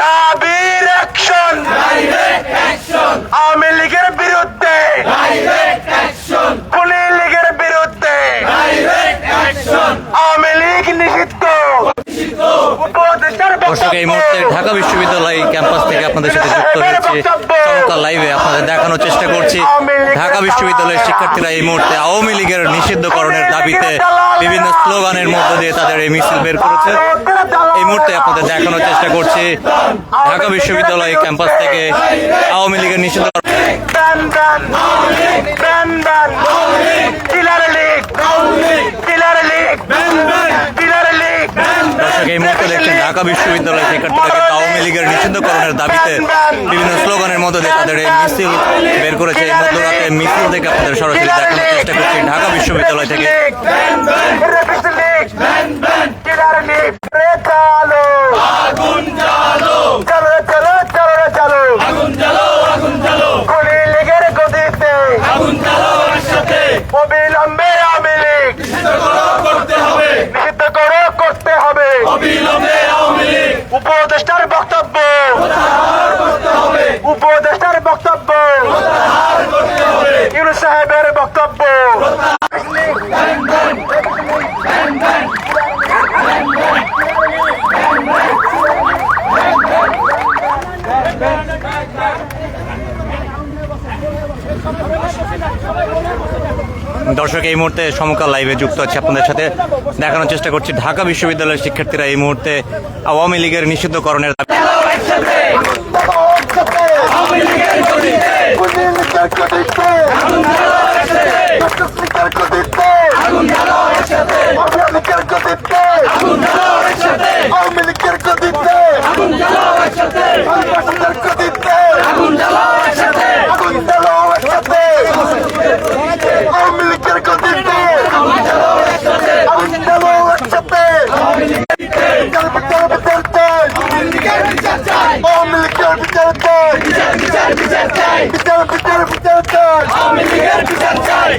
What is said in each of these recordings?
দাবির অ্যাকশন আওয়ামী লীগের বিরুদ্ধে। খুনি লীগের বিরুদ্ধে। আওয়ামী লীগ নিষিদ্ধ। দর্শক এই মুহূর্তে ঢাকা বিশ্ববিদ্যালয় ক্যাম্পাস থেকে আপনাদের সাথে যুক্ত হয়েছে চমৎকার লাইভে আপনাদের দেখানোর চেষ্টা করছি। ঢাকা বিশ্ববিদ্যালয়ের শিক্ষার্থীরা এই মুহূর্তে আওয়ামী লীগের নিষিদ্ধকরণের দাবিতে বিভিন্ন স্লোগানের মধ্য দিয়ে তাদের এই মিছিল বের করেছে। এই মুহূর্তে আপনাদের দেখানোর চেষ্টা করছি, ঢাকা বিশ্ববিদ্যালয় ক্যাম্পাস থেকে আওয়ামী লীগের নিষিদ্ধ ban ban ban ban killer league killer league killer league দর্শক এই মুহূর্তে দেখছেন ঢাকা বিশ্ববিদ্যালয় শিক্ষার্থীরা কিন্তু আওয়ামী লীগের নিষিদ্ধকরণের দাবিতে বিভিন্ন স্লোগানের মধ্যে দিয়ে তাদের এই মিছিল বের করেছে। এই মধ্যরাতে মিছিল থেকে আপনাদের সরাসরি দেখানোর চেষ্টা করছি ঢাকা বিশ্ববিদ্যালয় থেকে। কিলার লীগ রে চালো আগুন জ্বালো। চলো চলো চলো রে চলো। আগুন জ্বালো আগুন জ্বালো। খুনি লীগের গদিতে। আগুন জ্বালো একসাথে। অবিলম্বে আওয়ামী লীগ। করতে হবে। নিষিদ্ধ করো করতে হবে। অবিলম্বে উপদেষ্টার বক্তব্য। উপদেষ্টার বক্তব্য। ইউনুস সাহেবের বক্তব্য। দর্শক, এই মুহূর্তে সমকাল লাইভে যুক্ত আছে আপনাদের সাথে। দেখানোর চেষ্টা করছি ঢাকা বিশ্ববিদ্যালয়ের শিক্ষার্থীরা এই মুহূর্তে আওয়ামী লীগের নিষিদ্ধকরণের দাবি আওয়ামী লীগের গদিতে আগুন জ্বালো একসাথে আগুন জ্বালো একসাথে আগুন জ্বালো একসাথে আগুন জ্বালো একসাথে আওয়ামী লীগের বিচার চাই বিচার বিচার চাই আওয়ামী লীগের বিচার চাই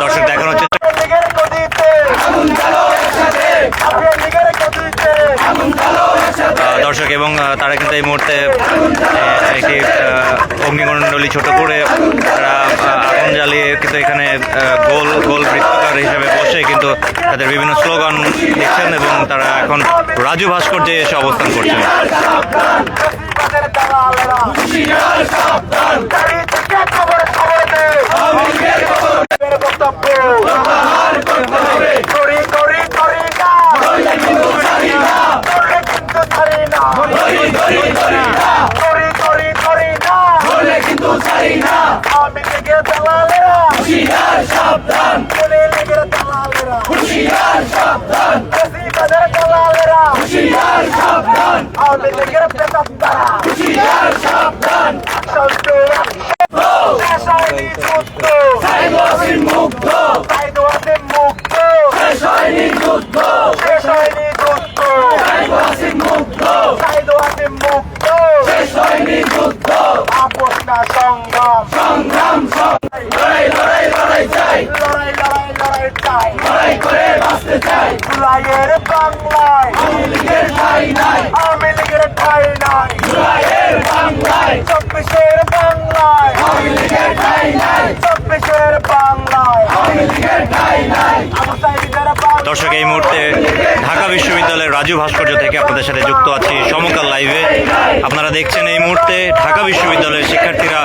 দর্শক দেখানোর চেষ্টা লীগের গদিতে আগুন জ্বালো একসাথে আওয়ামী লীগের গদিতে আগুন জ্বালো একসাথে আহ, দর্শক এবং তারা কিন্তু এই মুহূর্তে একটি আহ, ছোট করে তারা আগুন জ্বালিয়ে কিন্তু এখানে গোল গোল বৃত্তাকার হিসেবে বসে কিন্তু তাদের বিভিন্ন স্লোগান দিচ্ছেন এবং তারা এখন রাজু ভাস্কর্যে এসে অবস্থান করছেন। ধরি ধরি ধরি না। করি করি করি না নইলে কিন্তু ছাড়ি না আওয়ামী লীগের দালালেরা। হুঁশিয়ার সাবধান। কোনে লীগের দালালেরা হুঁশিয়ার সাবধান দালালেরা হুঁশিয়ার সাবধান। হুঁশিয়ার শেষ হয়নি যুদ্ধ সাইদ ওয়াসিম মুগ্ধ সাইদ ওয়াসিম মুক্ত শেষ হয়নি যুদ্ধ শেষ হয়নি যুদ্ধ ওয়াসিম মুগ্ধ সাইদ ওয়াসিম মুক্ত শেষ হয়নি যুদ্ধ আপোষ না সংগ্রাম সংগ্রাম লড়াই লড়াই লড়াই চাই লড়াই লড়াই লড়াই চাই লড়াই করে বাঁচতে চাই জুলাইয়ের বাংলায় আওয়ামী ঠাই নাই আওয়ামী ঠাই নাই জুলাইয়ের বাংলায় চব্বিশের বাংলায় আওয়ামী ঠাই নাই চব্বিশের বাংলায় আওয়ামী লীগের ঠাই নাই আবু সাইদের বাংলায় দর্শক, এই মুহূর্তে ঢাকা বিশ্ববিদ্যালয়ের রাজু ভাস্কর্য থেকে আপনাদের সাথে যুক্ত আছি সমকাল লাইভে। আপনারা দেখছেন এই মুহূর্তে ঢাকা বিশ্ববিদ্যালয়ের শিক্ষার্থীরা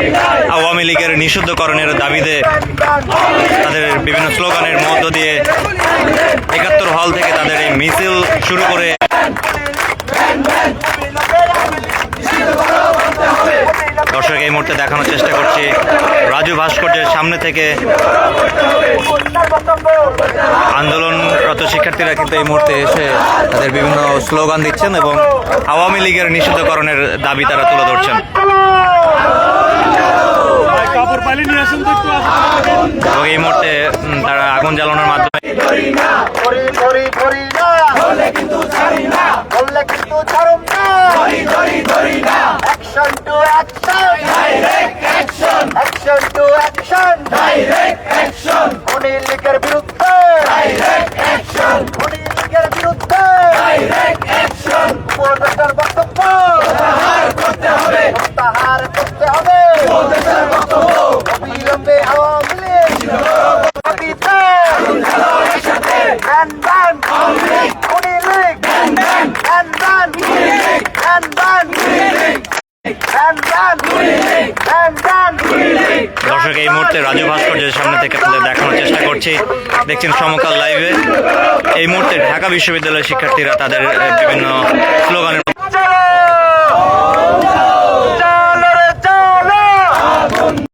আওয়ামী লীগের নিষিদ্ধকরণের দাবিতে তাদের বিভিন্ন স্লোগানের মধ্য দিয়ে একাত্তর হল থেকে তাদের এই মিছিল শুরু করে দর্শক এই মুহূর্তে দেখানোর চেষ্টা করছি রাজু ভাস্কর্যের সামনে থেকে। আন্দোলনরত শিক্ষার্থীরা কিন্তু এই মুহূর্তে এসে তাদের বিভিন্ন স্লোগান দিচ্ছেন এবং আওয়ামী লীগের নিষিদ্ধকরণের দাবি তারা তুলে ধরছেন। কাপড় পালি নিয়ে আসুন তো একটু এবং এই মুহূর্তে তারা আগুন জ্বালানোর মাধ্যমে ধরি ধরি ধরি and and and and দর্শক, এই মুহূর্তে রাজু ভাস্কর্যের সামনে থেকে আপনাদের দেখানোর চেষ্টা করছি। দেখছেন সমকাল লাইভে। এই মুহূর্তে ঢাকা বিশ্ববিদ্যালয়ের শিক্ষার্থীরা তাদের বিভিন্ন স্লোগানের